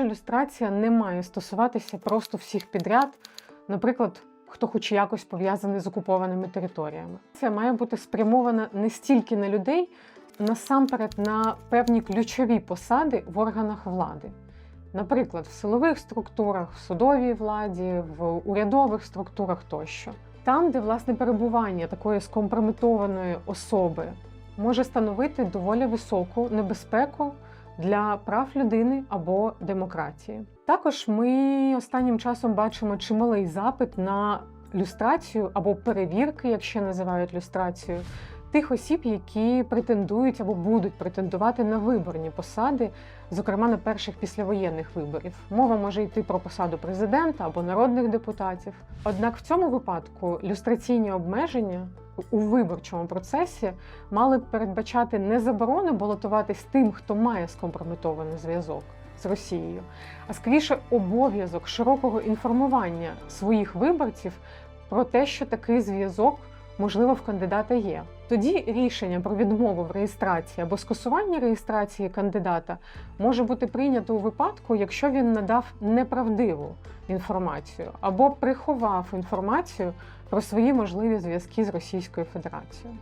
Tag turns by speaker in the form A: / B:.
A: Ілюстрація не має стосуватися просто всіх підряд, наприклад, хто хоч якось пов'язаний з окупованими територіями. Це має бути спрямована не стільки на людей, насамперед на певні ключові посади в органах влади. Наприклад, в силових структурах, в судовій владі, в урядових структурах тощо. Там, де власне перебування такої скомпрометованої особи може становити доволі високу небезпеку для прав людини або демократії. Також ми останнім часом бачимо чималий запит на люстрацію або перевірки, якщо називають люстрацію, тих осіб, які претендують або будуть претендувати на виборні посади, зокрема на перших післявоєнних виборів. Мова може йти про посаду президента або народних депутатів. Однак в цьому випадку люстраційні обмеження у виборчому процесі мали б передбачати не заборони балотуватись тим, хто має скомпрометований зв'язок з Росією, а скоріше обов'язок широкого інформування своїх виборців про те, що такий зв'язок можливо в кандидата є. Тоді рішення про відмову в реєстрації або скасування реєстрації кандидата може бути прийнято у випадку, якщо він надав неправдиву інформацію або приховав інформацію про свої можливі зв'язки з Російською Федерацією.